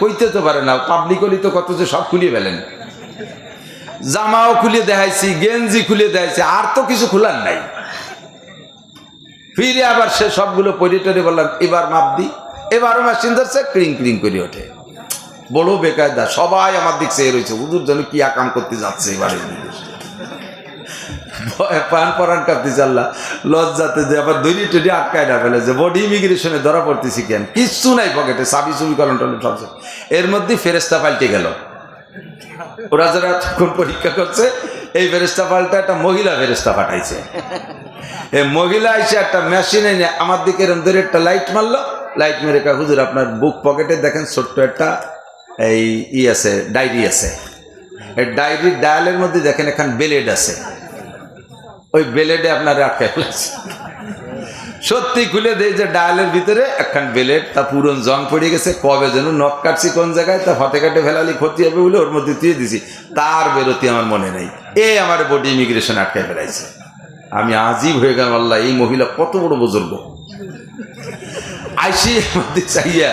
কইতে তো পারে না পাবলিকলি তো কত যে সব খুলিয়ে ফেলেন। জামাও খুলে দেখাইছি, গেঞ্জি খুলে দেখাইছি, আর তো কিছু খোলার নাই। ফিরে আবার সে সবগুলো পরিটরে বললাম, এবার মাপ দি, এবারও মেশিন ধরছে, ক্রিং ক্রিং করে ওঠে। বড় বেকায়দা, সবাই আমার দিক চেয়ে রয়েছে, হুজুর যেন কি আকাম করতে যাচ্ছে এবারে। পান পরান কাঁপতেছে আল্লাহ, লজ্জাতে যে আবার দৈনি টুটি আটকায় না ফেলে যে বডি ইমিগ্রেশনে ধরা পড়তেছি কেন? কিচ্ছু নাই পকেটে সাবি সুবি কলম টলম এর মধ্যে ফেরেস্তা পাল্টে গেল। ওরা যারা তখন পরীক্ষা করছে, এই ফেরেস্তা পাল্টা একটা মহিলা ফেরেস্তা পাঠাইছে। এই মহিলা এসে একটা মেশিন এনে আমার দিকে এরম ধরে একটা লাইট মারলো। লাইট মেরে কা হুজুর, আপনার বুক পকেটে দেখেন ছোট্ট একটা এই ই আছে ডায়েরি আছে। এই ডায়েরির ডায়ালের মধ্যে দেখেন এখানে বেলেড আছে। ওই বেলেডে আপনার আটকায় ফেলেছে। সত্যি খুলে দেয় যে ডায়ালের ভিতরে একখান বেলেট, তা পুরন জং পড়ে গেছে, কবে যেন নখ কাটছি কোন জায়গায়, তা ফতে কাটে ফেলালি, ক্ষতি হবে বলে ওর মধ্যে দিয়ে দিছি। তার বেরোতি আমার মনে নেই। এ আমার বডি ইমিগ্রেশন আটকায় ফেলাইছে। আমি আজীব হয়ে গেলাম, আল্লাহ, এই মহিলা কত বড় বুজুর্গ। আইসি মধ্যে চাইয়া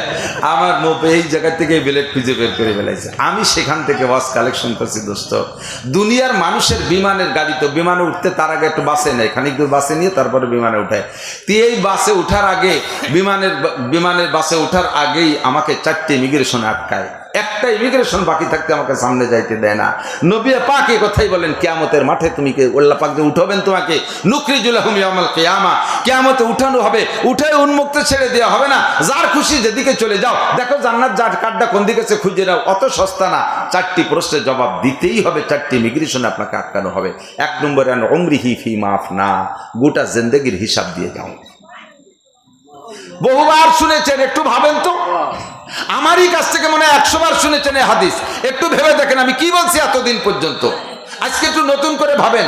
আমার মোপে এই জায়গা থেকে বেলেট খুঁজে বের করে ফেলাইছে। আমি সেখান থেকে বাস কালেকশন করছি, দোস্ত। দুনিয়ার মানুষের বিমানের গাড়ি তো বিমানে উঠতে তার আগে একটু বাসে নেয়, খানিক দূর বাসে নিয়ে তারপরে বিমানে উঠায়। তো এই বাসে ওঠার আগে, বিমানের বিমানের বাসে ওঠার আগেই আমাকে চারটে ইমিগ্রেশন আটকায়। একটা ইমিগ্রেশন বাকি থাকতে আমাকে সামনে যাইতে দেয় না। নবী পাক কথাই বলেন, কেয়ামতের মাঠে তুমি কে উল্লাহ পাক যে উঠাবেন তোমাকে নুকরি জুলাহুম ইয়ামাল কিয়ামা। কেয়ামতে উঠানো হবে উঠে উন্মুক্ত ছেড়ে দেওয়া হবে না। যার খুশি যেদিকে চলে যাও, দেখো জান্নাত যার কার্ডটা কোন দিকে সে খুঁজে নাও, অত সস্তা না। চারটি প্রশ্নের জবাব দিতেই হবে, চারটি ইমিগ্রেশন আপনাকে আটকানো হবে। এক নম্বরে অমরিহি ফি মাফ না গোটা জিন্দগির হিসাব দিয়ে যাও। বহুবার শুনেছেন, একটু ভাবেন তো। আমারই কাছ থেকে মনে হয় একশো বার শুনেছেন এই হাদিস। একটু ভেবে দেখেন, আমি কি বলছি এতদিন পর্যন্ত? আজকে একটু নতুন করে ভাবেন।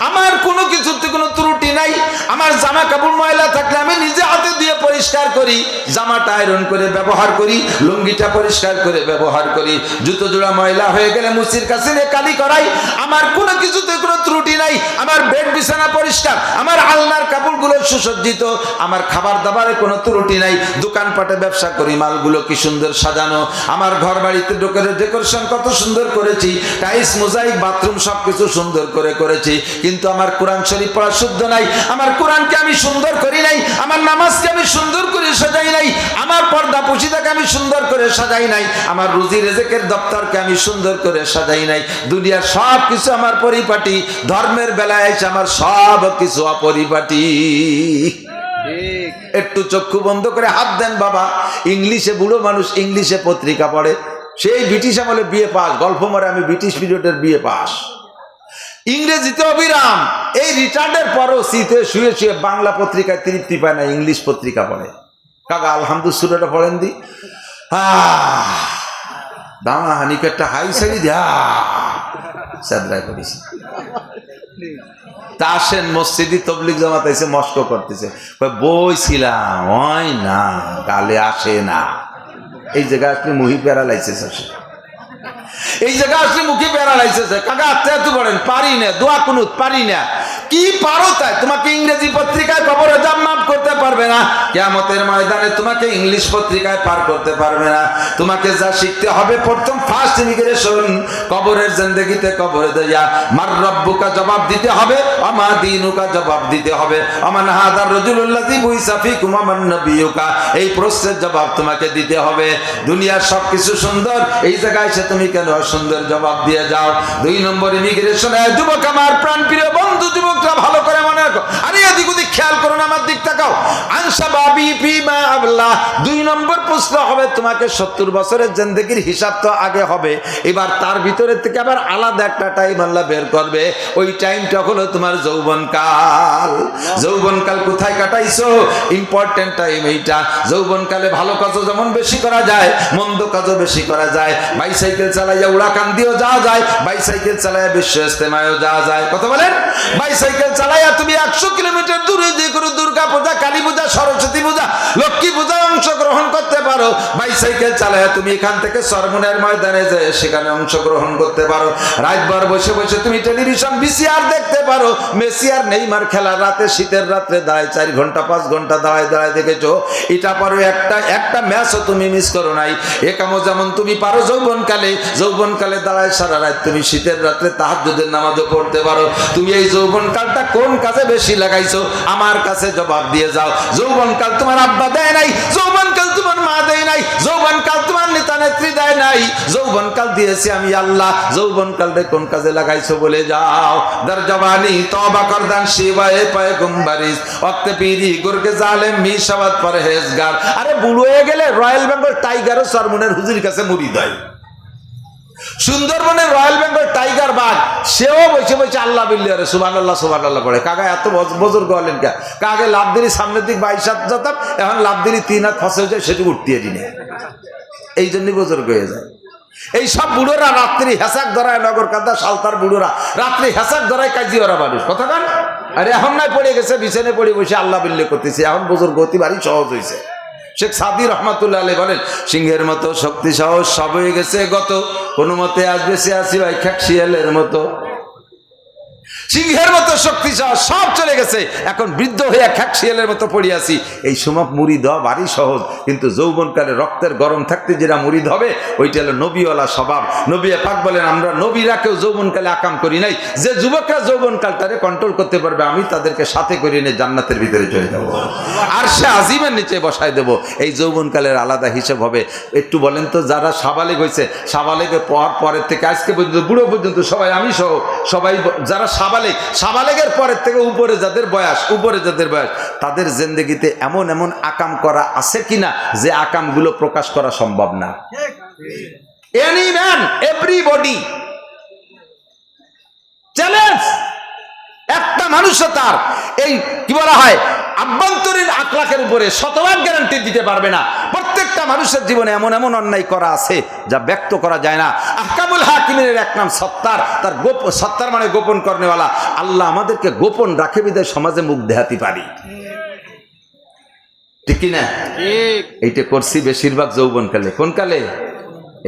আমার কোনো কিছুতে কোনো ত্রুটি নাই। আমার জামা কাপড় ময়লা থাকলে আমি নিজে হাতে পরিষ্কার করি, জামাটা আয়রন করে ব্যবহার করি, লুঙ্গিটা পরিষ্কার করে ব্যবহার করি। জুতো জোড়া ময়লা হয়ে গেলে মুসির কাছে নিয়ে কালি করাই, আমার কোনো কিছুতে কোনো ত্রুটি নাই, আমার বেড বিছানা পরিষ্কার, আমার আলনার কাপড়গুলো সুসজ্জিত, আমার খাবার দাবারে কোনো ত্রুটি নাই, দোকানপাটে ব্যবসা করি, মালগুলো কি সুন্দর সাজানো, আমার ঘর বাড়িতে ডোকের ডেকোরেশন কত সুন্দর করেছি টাইলস মোজাইক বাথরুম সব কিছু সুন্দর করে করেছি, কিন্তু আমার কোরআন শরীফ পড়া শুদ্ধ নাই, আমার কোরআনকে আমি সুন্দর করি নাই, আমার নামাজকে আমি সুন্দর করে সাজাই নাই। আমার পর্দা পুশিদাকে আমি সুন্দর করে সাজাই নাই। আমার রুজি রেজেকের দপ্তরকে আমি সুন্দর করে সাজাই নাই। দুনিয়ার সব কিছু আমার পরিপাটি। ধর্মের বেলায় এসে আমার সব কিছু অপরিপাটি একটু চক্ষু বন্ধ করে হাত দেন বাবা। ইংলিশে বুড়ো মানুষ ইংলিশে পত্রিকা পড়ে। সেই ব্রিটিশ আমলে বিয়ে পাস। গল্প মারে আমি ব্রিটিশ পিরিয়ডের বিয়ে পাস। ইংরেজিতে অবিরাম। এই রিটার্নের পরও শীতে শুয়ে শুয়ে বাংলা পত্রিকায় তৃপ্তি পায় না, ইংলিশ পত্রিকা পড়ে। কাকা আলহামদুসুরাটা পড়েন দি দামা হানিকারটা হাই সারি দিয়া। সাদরায় করেছি তা আসেন মসজিদি তবলিক জামাত এসে মস্ক করতেছে। বইছিলাম, ওই না, গালে আসে না। এই জায়গায় আসলে মুহি প্যারালাইসিস আসে এই জায়গা আসলে মুখে বেড়া লাগছে কাকা আত্মা এত বলেন পারি না, দোয়া কুনুত পারি না। কি পারো তাই? তোমাকে ইংরেজি পত্রিকায় কবরে জাম মাফ করতে পারবে না। কেয়ামতের ময়দানে তোমাকে ইংলিশ পত্রিকায় পার করতে পারবে না। তোমাকে যা শিখতে হবে প্রথম ফার্স্ট ইমিগ্রেশন কবরের জিন্দগিতে কবরে দেয়া। মার রব্বুকা জবাব দিতে হবে, আমা দিনুকা জবাব দিতে হবে। আমান হাদার রজুলুল্লাযী বুইসা ফিকুম আমান নবিয়ুকা। এই প্রশ্নের জবাব তোমাকে দিতে হবে। দুনিয়ার সবকিছু সুন্দর, এই জায়গায় এসে তুমি কেন সুন্দর জবাব দিয়ে যাও? দুই নম্বর ইমিগ্রেশনে যুবক আমার প্রাণ প্রিয় বন্ধু ভালো করে মনে রাখো। আরে এদিক ওদিক খেয়াল করো না, আমার দিক তাকাও। আনসা বাবি ফিমা আবলা দুই নম্বর প্রশ্ন হবে, তোমাকে সত্তর বছরের জিন্দগির হিসাব তো আগে হবে। এবার তার ভিতরে থেকে আবার আলাদা একটা টাইম আল্লাহ বের করবে। ওই টাইমটা হলো তোমার যৌবনকাল। যৌবনকাল কোথায় কাটাইছো? ইম্পর্টেন্ট টাইম এইটা। যৌবনকালে ভালো কাজও যেমন বেশি করা যায়, মন্দ কাজও বেশি করা যায়। বাইসাইকেল চালাইয়া উড়াকান দিয়েও যাওয়া যায় বাইসাইকেল চালাইয়া বিশ্ব ইস্তেমায়ও যাওয়া যায়। কথা বলেন? বাইসাইকেল চালাইয়া তুমি একশো কিলোমিটার দূরে যে কোনো দুর্গা পূজা কালী পূজা সরস্বতী পূজা, লক্ষ্মী পূজায় অংশগ্রহণ করতে পারো? বাইসাইকেল চালায় তুমি এখান থেকে সরমনের ময়দানে যে সেখানে অংশগ্রহণ করতে পারো। রাতভর বসে বসে তুমি টেলিভিশন বিসিআর দেখতে পারো। মেসিআর নেইমার খেলা রাতে, শীতের রাত্রে দাঁড়ায়, চার ঘণ্টা, পাঁচ ঘণ্টা দাঁড়ায় দাঁড়ায় দেখেছ? এটা পারো একটা একটা ম্যাচও তুমি মিস করো নাই। এ কামো যেমন তুমি পারো যৌবনকালে। যৌবনকালে দাঁড়ায় সারা রাত তুমি শীতের রাত্রে তাহাজ্জুদের নামাজও পড়তে পারো। তুমি এই যৌবনকালটা কোন কাজে বেশি লাগাইছো? আমার কাছে জবাব দিয়ে যাও। যৌবনকাল তোমার আব্বা দেয় নাই যৌবনকাল তোমার মা দেয় নাই তোমার নেতা নেত্রী দেয় নাই। দিয়েছি আমি আল্লাহ কোন কাজে লাগাইছো বলে যাও। দর জবানি তবা করদান শিবায়ে পয়গম্বরিস। ওয়াক্তে পীরি গুরকে পরহেজগার। আরে বুড়ো হয়ে গেলে রয়্যাল বেঙ্গল টাইগারও সরমনের হুজুর কাছে মুড়ি দেয়। সুন্দরবনের রয়্যাল বেঙ্গল টাইগার বাঘ, সেও বসে বসে আল্লাহ বিল্লিয়ারে সুবান আল্লাহ সুবান আল্লাহ পড়ে কাকা এত বজর গলেন কা? কাকে লাভ দিলি সামনের দিক বাইশ হাত যেতাম এখন লাভ দিলি তিন হাত ফসে যায় সেটুকু উঠতিয়ে দিনে। এই জন্যই বুজুর্গ হয়ে যায়। এই সব বুড়োরা রাত্রি হেসাক ধরায় নগর কাদা, সালতার বুড়োরা। রাত্রি হেসাক ধরায় কাজি ওরা মানুষ। কথা কান? আরে, এখন নাই পড়ে গেছে বিছানে পড়ে বসে আল্লাহ বিল্লি করতেছে। এখন বুজুর্গ অতি বাড়ি সহজ হয়েছে শেখ সাদি রহমাতুল্লাহ আলী বলেন, সিংহের মতো শক্তি সাহস সব হয়ে গেছে গত, কোনো মতে আজ বেশি আসি ভাই, খ্যাক শিয়ালের মতো। সিংহের মতো শক্তি সব চলে গেছে। এখন বৃদ্ধ হয়ে খ্যাক শিয়ালের মতো পড়ে আছি। এই সময় মুড়ি দেওয়া ভারী সহজ, কিন্তু যৌবনকালে রক্তের গরম থাকতে যেটা মুড়িদ হবে, ওইটা হলো নবীওয়ালা স্বভাব। নবী পাক বলেন, আমরা নবীরা কেউ যৌবনকালে আকাম করি নাই। যে যুবকরা যৌবনকালটারে কন্ট্রোল করতে পারবে, আমি তাদেরকে সাথে করে নিয়ে জান্নাতের ভিতরে চলে যাব। আর সে আজিমের নিচে বসায় দেব। এই যৌবনকালের আলাদা হিসেব হবে। একটু বলেন তো, যারা সাবালেগ হয়েছে সাবালেগের পর, পরের থেকে আজকে পর্যন্ত, বুড়ো পর্যন্ত সবাই আমি সহ, সবাই যারা যারা সাবালেগ সাবালেগের পরের থেকে উপরে যাদের বয়স উপরে যাদের বয়স তাদের জিন্দগিতে এমন এমন আকাম করা আছে কিনা যে আকামগুলো প্রকাশ করা সম্ভব না। এনি ম্যান এভরিবডি চ্যালেঞ্জ একটা মানুষও তার এই কি বলা হয় আভ্যন্তরীণ আখলাখের উপরে শতভাগ গ্যারান্টি দিতে পারবে না। প্রত্যেকটা মানুষের জীবনে এমন এমন অন্যায় করা আছে যা ব্যক্ত করা যায় না। আহকামুল হাকিমের এক নাম সত্তার তার গোপ সত্তার মানে গোপন কর্নেওয়ালা। আল্লাহ আমাদেরকে গোপন রাখে বিদায় সমাজে মুখ দেখাতে পারি ঠিক কি না? এইটা করছি বেশিরভাগ যৌবনকালে। কোন কালে?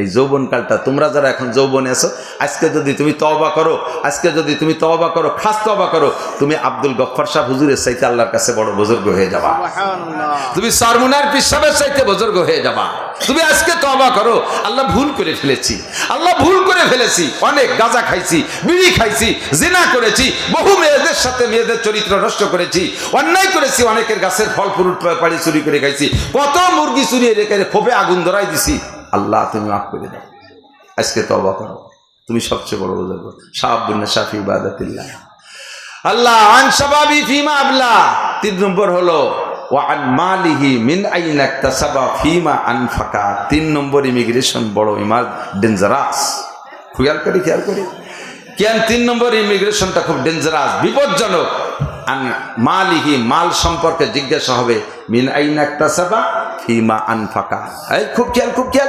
এই যৌবনকালটা তোমরা যারা এখন যৌবনে আছো আজকে যদি তুমি তওবা করো আজকে যদি তুমি তওবা করো খাস তওবা করো তুমি আব্দুল গফফার সাহ হুজুরের চাইতে আল্লাহর কাছে বড় বুজুর্গ হয়ে যাবা। তুমি সরমুনার পিসাবের চাইতে বুজুর্গ হয়ে যাবা। তুমি আজকে তওবা করো আল্লাহ ভুল করে ফেলেছি। আল্লাহ ভুল করে ফেলেছি। অনেক গাঁজা খাইছি বিড়ি খাইছি জিনা করেছি বহু মেয়েদের সাথে মেয়েদের চরিত্র নষ্ট করেছি অন্যায় করেছি অনেকের গাছের ফল ফ্রুট পাড়ি চুরি করে খাইছি কত মুরগি চুরিয়ে রেখে খোপে আগুন ধরাই দিছি। আল্লাহ, তুমি মাফ করে দাও। আজকে তবা করো। তুমি সবচেয়ে বড় বুঝাব সাহাবুল্লাহ শাফি ইবাদাতিল্লাহ। আল্লাহ, আন শাবাবি ফিমা আবলা। তিন নম্বর হলো ওয়ান মালিহি মিন আইন একতাসাবা ফিমা আনফাকা। তিন নম্বর ইমিগ্রেশন বড় ইমার ডেঞ্জারাস। খেয়াল করি খেয়াল করি। কেন তিন নম্বর ইমিগ্রেশনটা খুব ডেঞ্জারাস, বিপজ্জনক? আন মালিহি, মাল সম্পর্কে জিজ্ঞাসা হবে, মিন আইন একটা একতাসাবা ফিমা আনফাকা। এই, খুব খেয়াল খুব খেয়াল।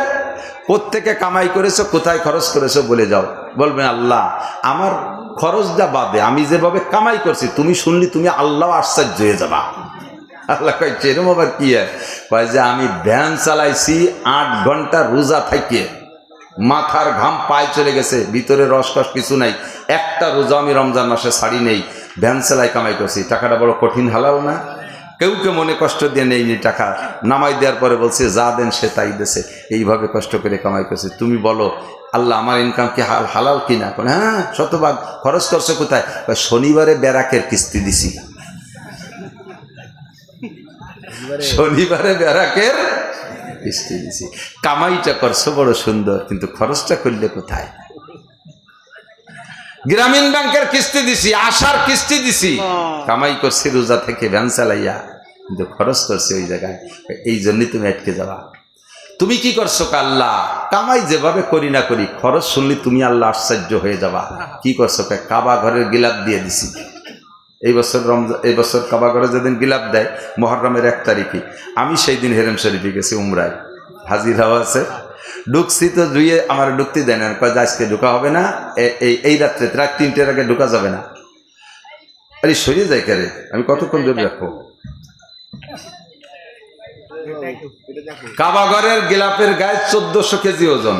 প্রত্যেকে কামাই করেছ, কোথায় খরচ করেছ বলে যাও। বলবেন, আল্লাহ, আমার খরচটা বাদে, আমি যেভাবে কামাই করছি, তুমি শুনলি তুমি আল্লাহ আশ্চর্য হয়ে যাবা। আল্লাহ কয় এরম আবার কি কয় যে, আমি ভ্যান চালাইছি, আট ঘণ্টা রোজা থাকে। মাথার ঘাম পায়ে চলে গেছে, ভিতরে রসকস কিছু নাই। একটা রোজা আমি রমজান মাসে শাড়ি নেই। ভ্যান সেলাই কামাই করছি টাকাটা বড় কঠিন হালাল না। কেউ কেউ মনে কষ্ট দিয়ে নেইনি টাকা নামাই দেওয়ার পরে বলছে যা দেন সে তাই দেশে এইভাবে কষ্ট করে কামাই করছে। তুমি বলো আল্লাহ আমার ইনকাম কি হাল হালাল কিনা? কোন হ্যাঁ শতভাগ। খরচ করছ কোথায়? শনিবারে ব্যারাকের কিস্তি দিছি। শনিবারে ব্যারাকের কিস্তি দিছি। কামাইটা করছ বড় সুন্দর কিন্তু খরচটা করলে কোথায়? গ্রামীণ ব্যাংকের কিস্তি দিছি আশার কিস্তি দিছি। কামাই করছি রোজা থেকে ভ্যান চালাইয়া কিন্তু খরচ করছে ওই জায়গায়। এই জন্যই তুমি আটকে যাবা। তুমি কি করছ আল্লাহ? কামাই যেভাবে করি না করি খরচ শুনলি তুমি আল্লাহ আশ্চর্য হয়ে যাবা। কি করছ কাবা ঘরের গিলাপ দিয়ে দিছি। এই বছর রমজান এই বছর কাবা ঘরে যেদিন গিলাপ দেয় মহরমের এক তারিখে আমি সেই দিন হেরেম শরীফে গেছি উমরায়। হাজির হওয়া আছে। ঢুকছি তো ধুয়ে আমার ঢুকতে দেয় না। কয়, আজকে ঢুকা হবে না? এই এই রাত্রে, রাত তিনটের আগে ঢুকা যাবে না। আরে সরিয়ে যায় কে আমি কতক্ষণ ধরে রাখব? কাবাগরের গিলাপের গায়ে চোদ্দশো কেজি ওজন।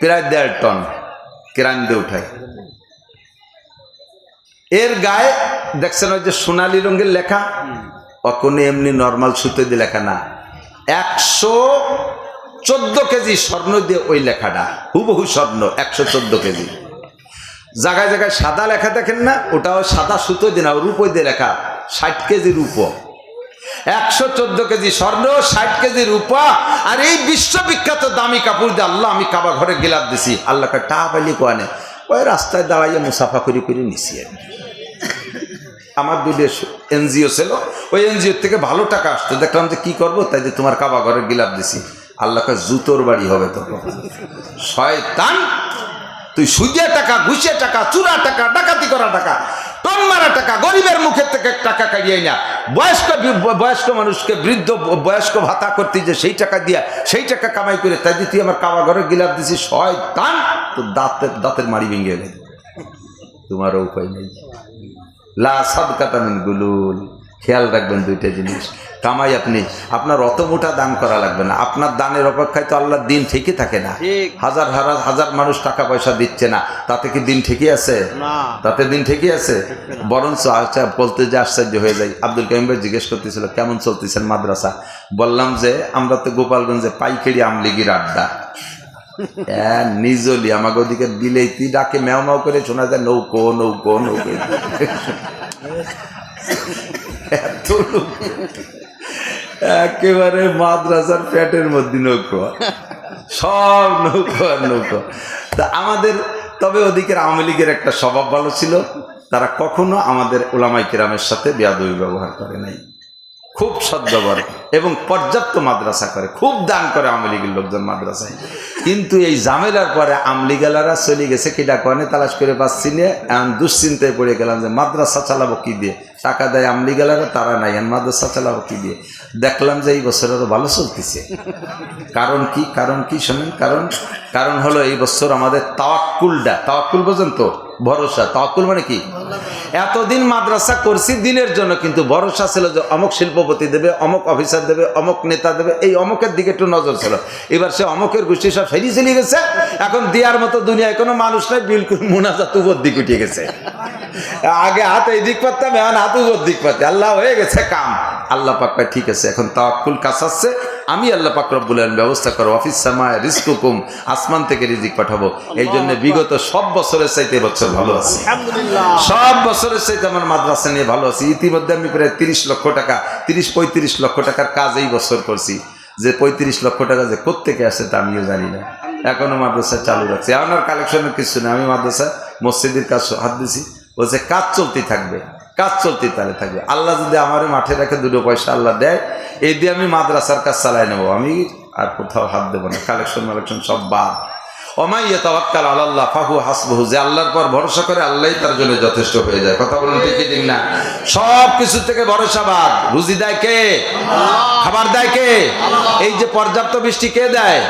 প্রায় দেড় টন কেরান দিয়ে উঠায় এর গায়ে, দেখছেন ওই যে সোনালি রঙের লেখা? কোনো এমনি নর্মাল সুতো দিয়ে লেখা না। একশো চোদ্দ কেজি স্বর্ণ দিয়ে ওই লেখাটা। হুবহু স্বর্ণ, একশো চোদ্দ কেজি। জায়গায় জায়গায় সাদা লেখা দেখেন না, ওটাও সাদা সুতো দিয়ে না রূপই দিয়ে লেখা, ষাট কেজি রূপ। একশো চোদ্দ কেজি স্বর্ণ, ষাট কেজি রূপা, আর এই বিশ্ববিখ্যাত দামি কাপড় দিয়ে আল্লাহ আমি কাবা ঘরে গেলাপ দিছি। আল্লাহকে টা পাইলি কোয়ানে? ওই রাস্তায় দাঁড়াইয়া মুসাফা করি করে নিছি আর। আমার দুটো এনজিও ছিল, ওই এনজিও থেকে ভালো টাকা আসতো। দেখলাম যে কি করব, তাই যে তোমার কাবা ঘরে গিলাপ দিছি। আল্লাহকে জুতোর বাড়ি হবে তো শয়তান, তুই সুদিয়া টাকা, ঘুষিয়া টাকা, চুরা টাকা, ডাকাতি করা টাকা, টন মারা টাকা, গরিবের মুখের থেকে টাকা কাটিয়ে না। বয়স্ক বয়স্ক মানুষকে বৃদ্ধ, বয়স্ক ভাতা করতে যে সেই টাকা দিয়া, সেই টাকা কামাই করে, তাই তুই আমার কাবা ঘরে গিলাপ দিছি, শয়তান তো দাঁতের দাঁতের মাড়ি ভেঙে গেলে। তোমারও উপায় নেই। লা মিন গুলুল। খেয়াল রাখবেন দুইটা জিনিস। কামাই আপনি আপনার অত মোটা দান করা লাগবে না। আপনার দানের অপেক্ষায় তো আল্লাহর দিন ঠিকই থাকে না। হাজার হাজার হাজার মানুষ টাকা পয়সা দিচ্ছে না। তাতে কি দিন ঠিকই আছে? তাতে দিন ঠিকই আছে? বরঞ্চ আচ্ছা বলতে যে আশ্চর্য হয়ে যায় আব্দুল কাইম ভাই জিজ্ঞেস করতেছিল কেমন চলতেছেন মাদ্রাসা? বললাম যে আমরা তো গোপালগঞ্জে পাইকারি আমলিগির আড্ডা। নিজলি, আমাকে ওদিকে বিলেতি ডাকে ম্যাও ম্যাও করে শোনা যায়, নৌকো নৌকো নৌকো। এত একেবারে মাদ্রাসার প্যাটের মধ্যে নৌকো। সব নৌকো আর নৌকো। তা আমাদের, তবে ওদিকের আওয়ামী লীগের একটা স্বভাব ভালো ছিল। তারা কখনো আমাদের ওলামাই কেরামের সাথে বেয়াদবি ব্যবহার করে নাই। খুব সদ্ব্যবহার এবং পর্যাপ্ত মাদ্রাসা করে। খুব দান করে আওয়ামী লীগের লোকজন মাদ্রাসায়। কিন্তু এই ঝামেলার পরে আমলিগালারা চলে গেছে, কিডা কনে, তালাশ করে পাচ্ছি না। এমন দুশ্চিন্তায় পড়ে গেলাম যে মাদ্রাসা চালাবো কি দিয়ে? টাকা দেয় আমলিগালারা তারা নাই আর মাদ্রাসা চালাবো কী দিয়ে? দেখলাম যে এই বছর আরও ভালো চলতেছে। কারণ কি? কারণ কি শোনেন? কারণ কারণ হলো এই বছর আমাদের তাওয়াক্কুলটা, তাওয়াক্কুল বোঝেন তো? ভরসা। তাওয়াক্কুল মানে কি? এতদিন মাদ্রাসা করছি, দিনের জন্য কিন্তু ভরসা ছিল যে অমুক শিল্পপতি দেবে, অমুক অফিসার দেবে, অমুক নেতা দেবে, এই অমুকের দিকে একটু নজর ছিল। এবার সে অমুকের গোষ্ঠী সব ফেরি চলে গেছে, এখন দেওয়ার মতো দুনিয়ায় কোনো মানুষ নাই, বিলকুল মোনাজাত উপর দিক উঠে গেছে। আগে হাতে এই দিক পারতাম এখন হাত উপর দিক পাতে। আল্লাহ হয়ে গেছে কাম। আল্লাহ পাক কয়, ঠিক আছে এখন তাওয়াক্কুল কাছাচ্ছে আমি আল্লাহ পাক রব্বুল আলামিন ব্যবস্থা করো অফিস সামায় রিস্কুকুম আসমান থেকে রিজিক পাঠাবো। এই জন্য বিগত সব বছরের চাইতে বছর ভালো আছে। আলহামদুলিল্লাহ। সব বছরের চাইতে আমার মাদ্রাসা নিয়ে ভালো আছি। ইতিমধ্যে আমি প্রায় তিরিশ লক্ষ টাকা তিরিশ পঁয়ত্রিশ লক্ষ টাকার কাজ এই বছর করছি। যে পঁয়ত্রিশ লক্ষ টাকা যে কোত্থেকে আসে তা আমিও জানি না। এখনও মাদ্রাসা চালু রাখছি। আমার কালেকশনের কিছু না। আমি মাদ্রাসা মসজিদের কাজ হাত দিছি। বলছে কাজ চলতেই থাকবে। কাজ চলতেই তাহলে থাকবে। আল্লাহ যদি আমার মাঠে রেখে দুটো পয়সা আল্লাহ দেয় এই দিয়ে আমি মাদ্রাসার কাজ চালাই নেব। আমি আর কোথাও হাত দেবো না কালেকশন মালেকশন সব বাদ। অমাইয়া তাওয়াক্কাল আল্লাহ ফাহু হাসবহু যে আল্লাহর পর ভরসা করে আল্লাহই তার জন্য যথেষ্ট হয়ে যায়। কথা বলুন ঠিক ঠিক না সব কিছু থেকে ভরসা বাদ। রুজি দেয় কে? খাবার দেয় কে? এই যে পর্যাপ্ত বৃষ্টি কে দেয়?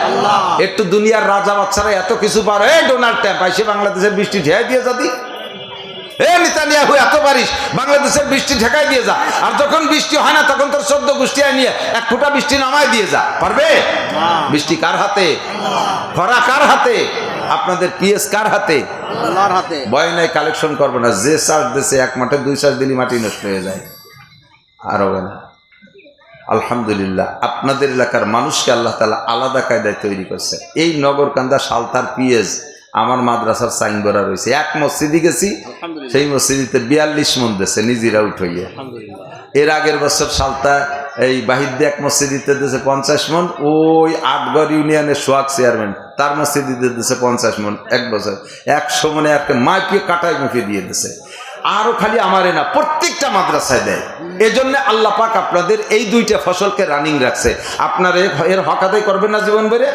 একটু দুনিয়ার রাজা বাচ্চারা এত কিছু পারে। এই ডোনাল্ড ট্যাম্প আইসে বাংলাদেশের বৃষ্টি ঢেয়ে দিয়ে যাদি এ নিতানিয়াহু এত পারিস বাংলাদেশের বৃষ্টি ঠেকাই দিয়ে যা। আর যখন বৃষ্টি হয় না তখন তোর চোদ্দ গোষ্ঠী নিয়ে এক ফুটা বৃষ্টি নামায় দিয়ে যা। পারবে? বৃষ্টি কার হাতে? খরা কার হাতে? আপনাদের পিএস কার হাতে? নাই কালেকশন করব না। যে চার্জ দিছে এক মাঠে দুই চার্জ দিলে মাটি নষ্ট হয়ে যায়। আর হবে না। আলহামদুলিল্লাহ আপনাদের এলাকার মানুষকে আল্লাহ তালা আলাদা কায়দায় তৈরি করছে। এই নগরকান্দা সালতার পিএস আমার মাদ্রাসার সাইন করা রয়েছে। এক মসজিদে গেছি সেই মসজিদে বিয়াল্লিশ মন দেশে নিজেরা উঠাইয়া। এর আগের বছর সালতা এই বাহিদ্দে এক মসজিদিতে দেশে পঞ্চাশ মন ওই আটগড় ইউনিয়নের সোয়াক চেয়ারম্যান তার মসজিদিতে দিয়েছে পঞ্চাশ মন এক বছর। একশো মনে একটা মাইপিয়ে কাটায় মুখে দিয়ে দিয়েছে। আরও খালি আমারে না, প্রত্যেকটা মাদ্রাসায় দেয়। এজন্য আল্লাহ পাক আপনাদের এই দুইটা ফসলকে রানিং রাখছে। আপনার এর হক আদায় করবেন না জীবন বেড়ে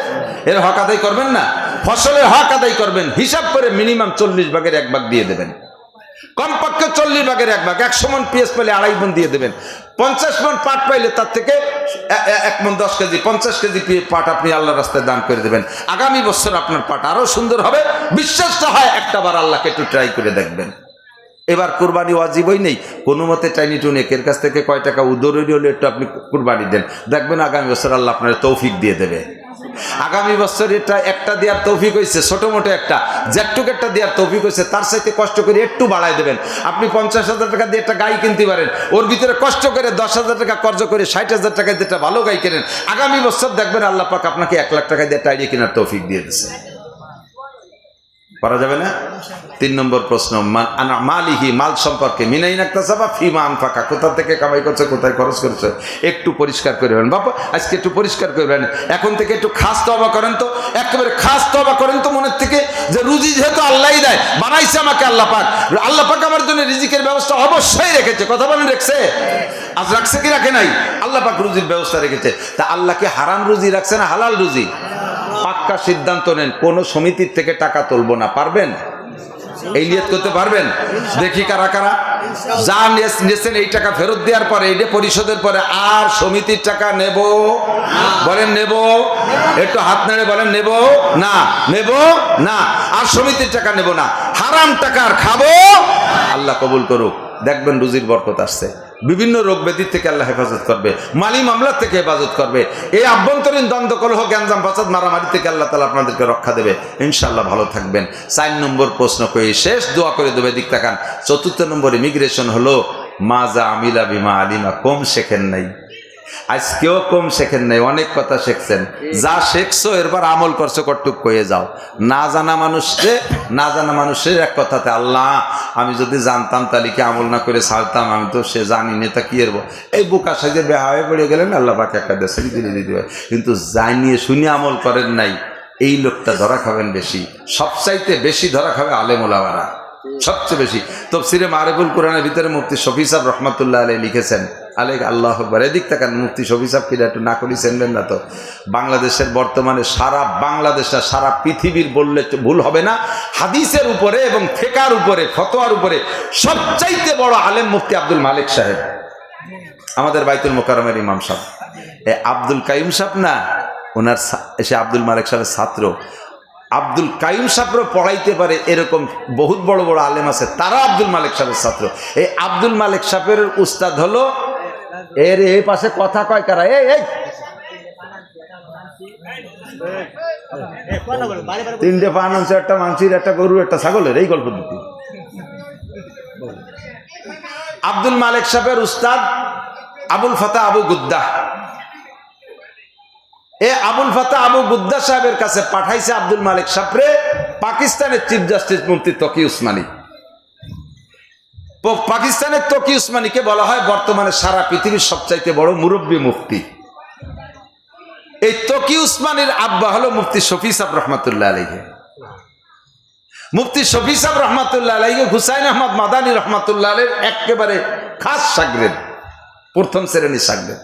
এর হক আদায় করবেন না? ফসলের হক আদায় করবেন। হিসাব করে মিনিমাম চল্লিশ ভাগের এক ভাগ দিয়ে দেবেন। কমপক্ষে চল্লিশ ভাগের এক ভাগ। একশো মন পিএস পেলে আড়াই মন দিয়ে দেবেন। পঞ্চাশ মন পাট পাইলে তার থেকে এক মন দশ কেজি, পঞ্চাশ কেজি পাট আপনি আল্লাহ রাস্তায় দান করে দেবেন। আগামী বছর আপনার পাট আরও সুন্দর হবে। বিশ্বাসটা হয় একটা বার আল্লাহকে একটু ট্রাই করে দেখবেন। এবার কোরবানি ওয়াজিবই নেই। কোনো মতে টাইনি টুনি, একের কাছ থেকে কয় টাকা উদরই হলে একটু আপনি কোরবানি দেন। দেখবেন আগামী বছর আল্লাহ আপনার তৌফিক দিয়ে দেবে। আগামী বছর এটা একটা দেওয়ার তৌফিক হয়েছে ছোটো মোটো একটা। যেটুক একটা দেওয়ার তৌফিক হয়েছে তার সাথে কষ্ট করে একটু বাড়ায় দেবেন। আপনি পঞ্চাশ হাজার টাকা দিয়ে একটা গাই কিনতে পারেন, ওর ভিতরে কষ্ট করে দশ হাজার টাকা কর্জ করে ষাট হাজার টাকা দিয়ে একটা ভালো গাই কেনেন। আগামী বছর দেখবেন আল্লাহ পাক আপনাকে এক লাখ টাকা দিয়ে আইডিয়া কেনার তৌফিক দিয়ে দিচ্ছে করা যাবে না? তিন নম্বর প্রশ্ন মালিহি, মাল সম্পর্কে মিনাই নাক্তাসাবা ফিমা আনফাকা। কোথা থেকে কামাই করছে, কোথায় খরচ করছে? একটু পরিষ্কার করবেন বাবা, আজকে একটু পরিষ্কার করবেন এখন থেকে একটু খাস তবা করেন তো। একেবারে খাস তবা করেন তো মনের থেকে যে রুজি যেহেতু আল্লাহই দেয়, বানাইছে আমাকে আল্লাহ পাক। আল্লাহ পাক আমার জন্য রিজিকের ব্যবস্থা অবশ্যই রেখেছে। কথা বলেন, রেখছে? আজ রাখছে কি রাখে নাই? আল্লাহ পাক রুজির ব্যবস্থা রেখেছে। তা আল্লাহকে হারাম রুজি রাখছে না হালাল রুজি? পাক্কা সিদ্ধান্ত নেন, কোনো সমিতির থেকে টাকা তুলবো না। পারবেন? এই নিয়ত করতে পারবেন? দেখি কারা কারা। যা নিয়েছেন এই টাকা ফেরত দেওয়ার পরে এইটা পরিশোধের পরে আর সমিতির টাকা নেব? বলেন নেব। একটু হাত নেড়ে বলেন, নেব? না নেব না। আর সমিতির টাকা নেব না। হারাম টাকা আর খাব? আল্লাহ কবুল করুক। দেখবেন রুজির বরকত আসছে। বিভিন্ন রোগ ব্যাধির থেকে আল্লাহ হেফাজত করবে, মালি মামলার থেকে হেফাজত করবে, এই আভ্যন্তরীণ দ্বন্দ্ব, কলহ, গ্যাঞ্জাম, ফাসাদ, মারামারি থেকে আল্লাহ তালা আপনাদেরকে রক্ষা দেবে। ইনশাল্লাহ ভালো থাকবেন। চার নম্বর প্রশ্ন করে, শেষ দোয়া করে দেবে, দিক তাকান। চতুর্থ নম্বর ইমিগ্রেশন হলো মাজা আমিলা বিমা আলিমা, কম শেখেন নাই। আজকেও কম শেখেন নাই, অনেক কথা শিখছেন। যা শেখছো, এরপর আমল করছ, কটুক কয়ে যাও। না জানা মানুষকে না জানা মানুষের এক কথাতে, আল্লাহ, আমি যদি জানতাম তাহলে কি আমল না করে ছাড়তাম? আমি তো সে জানি নেতা কি এরবো? এই বোকা সাজে বেহা হয়ে পড়ে গেলেন, আল্লাহ পাকে একটা দেশে দিলে দিতে হয় কিন্তু জানিয়ে শুনে আমল করেন নাই, এই লোকটা ধরা খাবেন বেশি। সবচাইতে বেশি ধরা খাবে আলেমুলাওয়ারা সবচেয়ে বেশি। তফসিরে মারেবুল কোরআনের ভিতরে মুফতি শফি সাহেব রহমতুল্লাহ আলী লিখেছেন আলেক আল্লাহ আকবর। এদিক তাকান, মুফতি শফি সাহেব কিনা একটু না করি চেনবেন না তো। বাংলাদেশের বর্তমানে সারা বাংলাদেশ সারা পৃথিবীর বললে ভুল হবে না। হাদিসের উপরে এবং ফেকার উপরে, ফতোয়ার উপরে সবচাইতে বড় আলেম মুফতি আব্দুল মালিক সাহেব। আমাদের বাইতুল মোকারমের ইমাম সাহেব। এ আব্দুল কাইম সাহেব না, ওনার সে আব্দুল মালিক সাহেবের ছাত্র। আব্দুল কাইম সাহেবও পড়াইতে পারে এরকম বহুত বড় বড় আলেম আছে তারা আব্দুল মালিক সাহেবের ছাত্র। এই আব্দুল মালিক সাহেবের উস্তাদ হলো এর এই পাশে কথা কয় কারা? এই এই। তিনটে পান আনছে, একটা মানসির, একটা গরু একটা ছাগলের, এই গল্প দুটি। আব্দুল মালিক সাহেবের উস্তাদ আবুল ফাতা আবু গুদ্দা। এ আবুল ফাতা আবু গুদ্দা সাহেবের কাছে পাঠাইছে আব্দুল মালিক সাহেবরে পাকিস্তানের চিফ জাস্টিস মুফতি তকি উসমানী। পাকিস্তানের তকি উসমানীকে বলা হয় বর্তমানে সারা পৃথিবীর সবচাইতে বড় মুরব্বী মুফতি। এই তকি উসমানীর আব্বা হলো মুফতি শফি সাহেব রহমতুল্লাহ আলহী মুফতি শফি সাহেব রহমতুল্লাহ আলহী হুসাইন আহমদ মাদানী রহমতুল্লাহ আলের একেবারে খাস সাগরেদ প্রথম শ্রেণির সাগরেদ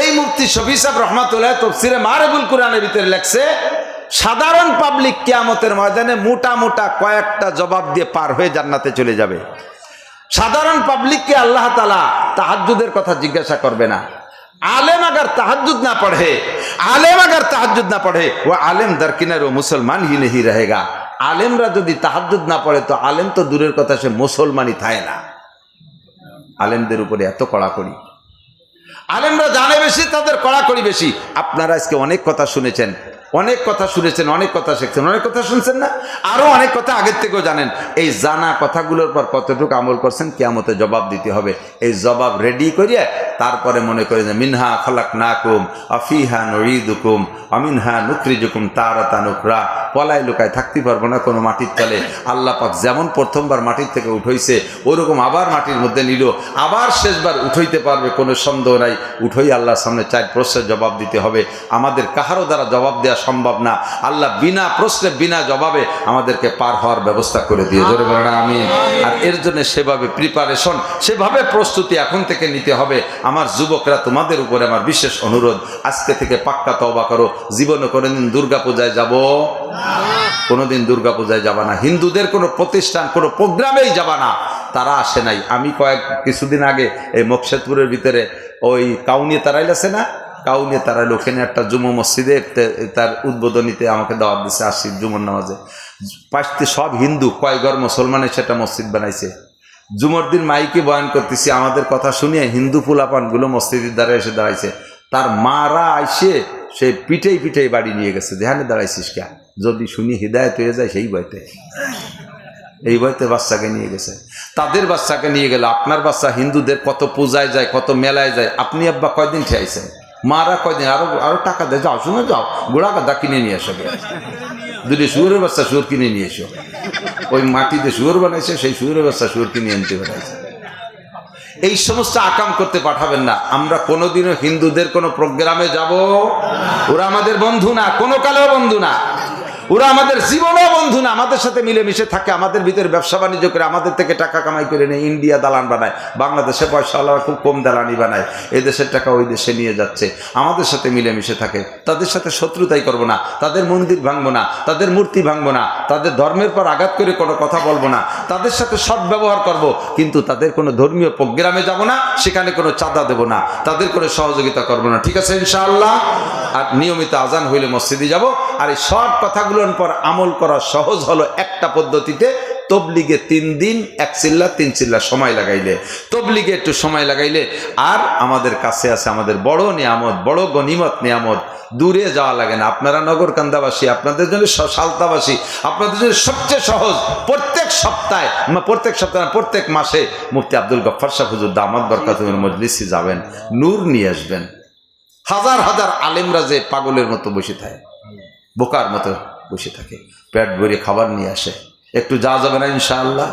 এই মুফতি শফি সাহেব রহমাতুল্লাহ তফসিরে মারেবুল কোরআনের ভিতরে লেখছে সাধারণ পাবলিক কেয়ামতের ময়দানে মোটা মোটা কয়েকটা জবাব দিয়ে পার হয়ে জান্নাতে চলে যাবে। সাধারণ পাবলিককে আল্লাহ তালা তাহাজুদের কথা জিজ্ঞাসা করবে না। আলেম আগার তাহাজুদ না পড়ে, আলেম আগার তাহাজুদ না পড়ে, ও আলেম দারকিনার ও মুসলমান হিনেহি রহেগা। আলেমরা যদি তাহাজুদ না পড়ে, তো আলেম তো দূরের কথা, সে মুসলমানই থাকে না। আলেমদের উপরে এত কড়াকড়ি। আলেমরা জানে বেশি, তাদের কড়াকড়ি বেশি। আপনারা আজকে অনেক কথা শুনেছেন। অনেক কথা শুনেছেন, অনেক কথা শিখছেন, অনেক কথা শুনছেন না? আরও অনেক কথা আগের থেকেও জানেন। এই জানা কথাগুলোর পর কতটুকু আমল করছেন কেমতে জবাব দিতে হবে। এই জবাব রেডি করিয়ে তারপরে মনে করে যে, মিনহা খলাক নাকুম আফিহা নরিদুকুম অমিনহা নুকরিজুকুম তারাতা নুকরা পলায় লুকায় থাকতে পারব না কোনো মাটির তলে। আল্লাহ পাক যেমন প্রথমবার মাটির থেকে উঠইছে, ওরকম আবার মাটির মধ্যে নিল। আবার শেষবার উঠইতে পারবে, কোনো সন্দেহ নাই। উঠই আল্লাহর সামনে চার প্রশ্নের জবাব দিতে হবে। আমাদের কাহারও দ্বারা জবাব দেওয়া সম্ভব না। আল্লাহ বিনা প্রশ্নে, বিনা জবাবে আমাদেরকে পার হওয়ার ব্যবস্থা করে দিয়ে। জোরে বলেন আমি আর এর জন্য সেভাবে প্রিপারেশন সেভাবে প্রস্তুতি এখন থেকে নিতে হবে। আমার যুবকরা, তোমাদের উপরে আমার বিশেষ অনুরোধ, আজকে থেকে পাক্কা তবা করো। জীবনে কোনোদিন দুর্গা পূজায় যাব? কোনোদিন দুর্গা পূজায় যাবা না। হিন্দুদের কোনো প্রতিষ্ঠান, কোনো প্রোগ্রামেই যাবা না। তারা আসে নাই। আমি কয়েক, কিছুদিন আগে এই মকসেদপুরের ভিতরে ওই কাউনিয়া তারাইল আছে না? কাউনে তারা ওখানে একটা জুমো মসজিদে তার উদ্বোধনীতে আমাকে দাওয়াত দিছে আসি জুমুর নামাজে। পাশতে সব হিন্দু, কয় ঘর মুসলমানের সেটা মসজিদ বানাইছে। জুমর দিন মাইকে বয়ান করতেছি, আমাদের কথা শুনিয়ে হিন্দু ফুলাপানগুলো মসজিদের দ্বারা এসে দাঁড়াইছে। তার মারা আইসে, সে পিঠেই পিঠেই বাড়ি নিয়ে গেছে। ধ্যানে দাঁড়াইছিস কে যদি শুনি হৃদায়ত হয়ে যায় সেই বইতে এই বইতে বাচ্চাকে নিয়ে গেছে। তাদের বাচ্চাকে নিয়ে গেলে, আপনার বাচ্চা হিন্দুদের কত পূজায় যায়, কত মেলায় যায়, আপনি আব্বা কয়দিন খেয়েছেন? মারা কয়দিন? আরও আরও টাকা দেয় যাও, শুনে যাও গোড়া গাদা কিনে নিয়ে আসো। দুটি শুয়োরের বাচ্চা শুয়োর কিনে নিয়ে এসো। ওই মাটিতে শুয়োর বানাইছে, সেই শুয়োরের বাচ্চা শুয়োর কিনে আনতে বানাইছে এই সমস্ত আকাম করতে পাঠাবেন না। আমরা কোনোদিনও হিন্দুদের কোনো প্রোগ্রামে যাব। ওরা আমাদের বন্ধু না, কোনো কালেও বন্ধু না। ওরা আমাদের জীবনও বন্ধু না, আমাদের সাথে মিলেমিশে থাকে, আমাদের ভিতরে ব্যবসা বাণিজ্য করে আমাদের থেকে টাকা কামাই করে নেয় ইন্ডিয়া দালান বানায়, বাংলাদেশে পয়সাওয়ালারা খুব কম দালানি বানায় এই দেশের টাকা ওই দেশে নিয়ে যাচ্ছে, আমাদের সাথে মিলেমিশে থাকে, তাদের সাথে শত্রুতাই করব না, তাদের মন্দির ভাঙবো না, তাদের মূর্তি ভাঙবো না, তাদের ধর্মের পর আঘাত করে কোনো কথা বলব না, তাদের সাথে সৎ ব্যবহার করব, কিন্তু তাদের কোনো ধর্মীয় প্রোগ্রামে যাব না, সেখানে কোনো চাঁদা দেব না, তাদের কোনো সহযোগিতা করব না, ঠিক আছে ইনশাআল্লাহ? আর নিয়মিত আজান হইলে মসজিদে যাব, আর এই সব কথাগুলোর পর আমল করা সহজ হলো একটা পদ্ধতিতে তবলিগে তিন দিন, এক চিল্লা তিন চিল্লা সময় লাগাইলে। তবলিগে একটু সময় লাগাইলে আর আমাদের কাছে আছে আমাদের বড় নিয়ামত, বড় গনিমত নিয়ামত। দূরে যাওয়া লাগে না। আপনারা নগরকান্দাবাসী, আপনাদের জন্য সালতাবাসী, আপনাদের জন্য সবচেয়ে সহজ। প্রত্যেক সপ্তাহে প্রত্যেক সপ্তাহে প্রত্যেক মাসে মুফতি আব্দুল গফ্ফার শাহ হুজুর দামাদ বরকাতুমের মজলিসে যাবেন, নূর নিয়ে আসবেন। হাজার হাজার আলেমরা যে পাগলের মতো বসে থাকে, বোকার মতো। বসে থাকে। পেট ভরে খাবার নিয়ে আসে। একটু যা যাবে না ইনশাআল্লাহ।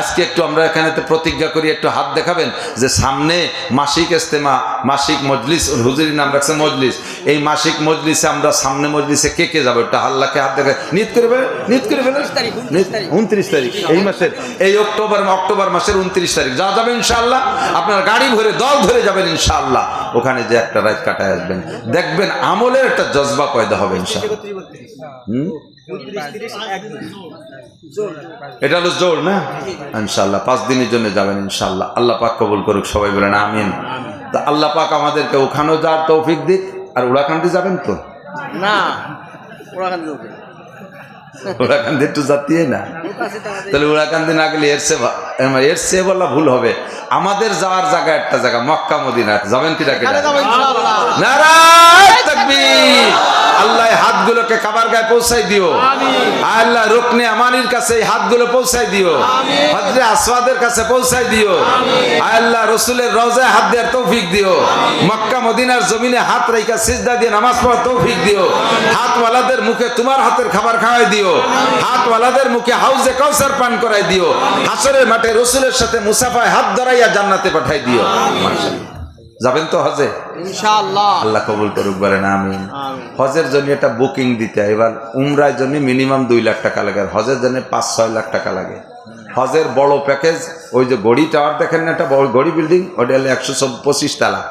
আজকে একটু আমরা এখানেতে প্রতিজ্ঞা করি একটু হাত দেখাবেন যে সামনে মাসিক ইস্তেমা মাসিক মজলিস ওর হুজুরির নাম রাখছে মজলিস। এই মাসিক মজলিসে আমরা সামনে মজলিসে কে কে যাব? একটু হাল্লাকে হাত দেখা নিত করে ফেলে নিত করে ফেলে উনত্রিশ তারিখ এই মাসের এই অক্টোবর অক্টোবর মাসের উনত্রিশ তারিখ। যা যাবে ইনশাআল্লাহ আপনার গাড়ি ভরে দল ধরে যাবেন ইনশাআল্লাহ। ওখানে যে একটা রাত কাটায় আসবেন। দেখবেন আমলের একটা জজবা পয়দা হবে ইনশাআল্লাহ। হুম? এটা হলো জোর না? ইনশাল্লাহ পাঁচ দিনের জন্য যাবেন ইনশাল্লাহ আল্লাহ পাক কবুল করুক সবাই বলেন আমিন। তা আল্লাহ পাক আমাদেরকে ওখানেও যাওয়ার তৌফিক দিক আর ওরাকান্দি যাবেন তো? না কেন একটু যাতিয়ে না? তাহলে ওরাকান্দি না গেলে এর সে ভা- এম, এর সে বলা ভুল হবে। আমাদের যাওয়ার জায়গা একটা জায়গা মক্কা মদিনা। যাবেন কি ডাকে নারায় হাতগুলোকে কাবার গায়ে পৌঁছাই দিও। আল্লাহ রুকনে আমানির কাছে এই হাতগুলো পৌঁছাই দিও। হজরে আসওয়াদের কাছে পৌঁছাই দিও। আল্লাহ রসুলের রওজায় হাত দেওয়ার তৌফিক দিও। মক্কা মদিনার জমিনে হাত রাইকা সিজদা দিয়ে নামাজ পড়ার তৌফিক দিও। হাতওয়ালাদের মুখে তোমার হাতের খাবার খাওয়াই দিও। হাতওয়ালাদের মুখে হাউজে কাউসার পান করাই দিও। হাসরের মাঠে রসুলের সাথে মুসাফায় হাত ধরাইয়া জান্নাতে পাঠাই দিও। মাশাআল্লাহ। যাবেন তো হজে? আল্লাহ কবুল করুক বলেন আমি। হজের জন্য একটা বুকিং দিতে হয়। এবার উমরার জন্য মিনিমাম দুই লাখ টাকা লাগে আর হজের জন্য পাঁচ ছয় লাখ টাকা লাগে। হজের বড় প্যাকেজ ওই যে গড়ি টাওয়ার দেখেন না একটা বড় গড়ি বিল্ডিং ওটা হলো একশো পঁচিশ তালা।